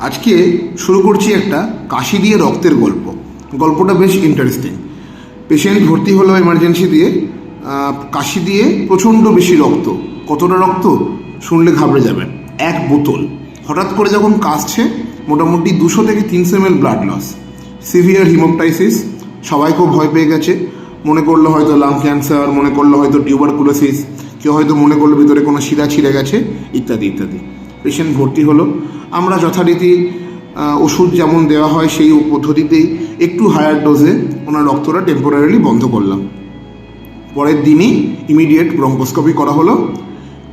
আজকে শুরু করছি একটা কাশি দিয়ে রক্তের গল্প। গল্পটা বেশ ইন্টারেস্টিং পেশেন্ট ভর্তি হলো এমার্জেন্সি দিয়ে। কাশি দিয়ে প্রচণ্ড বেশি রক্ত। কতটা রক্ত? শুনলে ঘাবড়ে যাবেন। এক বোতল। হঠাৎ করে যখন কাশছে, মোটামুটি দুশো থেকে তিনশো M blood loss severe haemoptysis সবাই খুব ভয় পেয়ে গেছে। মনে করল হয়তো লাং ক্যান্সার মনে করল হয়তো টিউবারকুলোসিস কেউ হয়তো মনে করল ভিতরে কোনো শিরা ছিঁড়ে গেছে, ইত্যাদি ইত্যাদি। পেশেন্ট ভর্তি হলো। আমরা যথারীতি ওষুধ যেমন দেওয়া হয় সেই পদ্ধতিতেই একটু হায়ার ডোজে ওনার রক্তটা টেম্পোরারিলি বন্ধ করলাম। পরের দিনই ইমিডিয়েট ব্রঙ্কোস্কোপি করা হলো।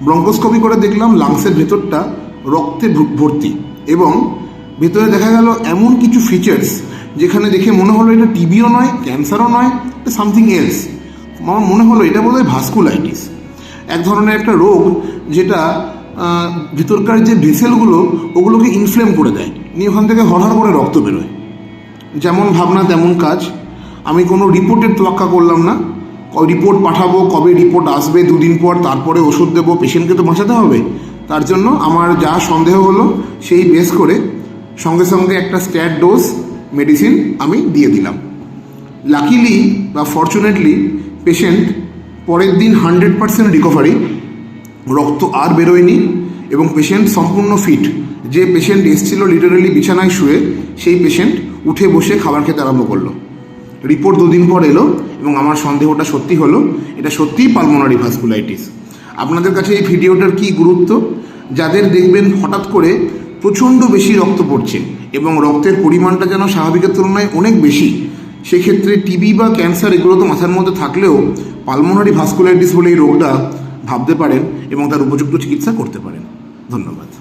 ব্রঙ্কোস্কোপি করে দেখলাম লাংসের ভেতরটা রক্তে ভর্তি এবং ভেতরে দেখা গেল এমন কিছু ফিচার্স যেখানে দেখে মনে হলো এটা টিবিও নয় ক্যান্সারও নয়, এটা সামথিং এলস আমার মনে হলো এটা বোধ হয় ভাস্কুলাইটিস এক ধরনের একটা রোগ যেটা ভিতরকার যে ভেসেলগুলো ওগুলোকে ইনফ্লেম করে দেয়। নিয়ে ওখান থেকে হরহর করে রক্ত বেরোয়। যেমন ভাবনা, তেমন কাজ। আমি কোনো রিপোর্টের তোয়াক্কা করলাম না। রিপোর্ট পাঠাবো, কবে রিপোর্ট আসবে, দুদিন পর, তারপরে ওষুধ দেবো পেশেন্টকে তো বাঁচাতে হবে। তার জন্য আমার যা সন্দেহ হলো, সেই বেস করে সঙ্গে সঙ্গে একটা স্ট্যাট ডোজ মেডিসিন আমি দিয়ে দিলাম। লাকিলি বা ফর্চুনেটলি পেশেন্ট পরের দিন হান্ড্রেড পার্সেন্ট রিকভারি রক্ত আর বেরোয়নি এবং পেশেন্ট সম্পূর্ণ ফিট যে পেশেন্ট এসেছিল লিটারালি বিছানায় শুয়ে, সেই পেশেন্ট উঠে বসে খাবার খেতে আরম্ভ করল। রিপোর্ট দুদিন পর এলো এবং আমার সন্দেহটা সত্যি হলো, এটা সত্যিই পালমোনারি ভাস্কুলাইটিস আপনাদের কাছে এই ভিডিওটার কি গুরুত্ব? যাদের দেখবেন হঠাৎ করে প্রচণ্ড বেশি রক্ত পড়ছে এবং রক্তের পরিমাণটা যেন স্বাভাবিকের তুলনায় অনেক বেশি, সেক্ষেত্রে টিবি বা ক্যান্সার এগুলো তো মাথার মধ্যে থাকলেও পালমোনারি ভাস্কুলাইটিস বলে এই রোগটা ভাবতে পারেন এবং তার উপযুক্ত চিকিৎসা করতে পারেন। ধন্যবাদ।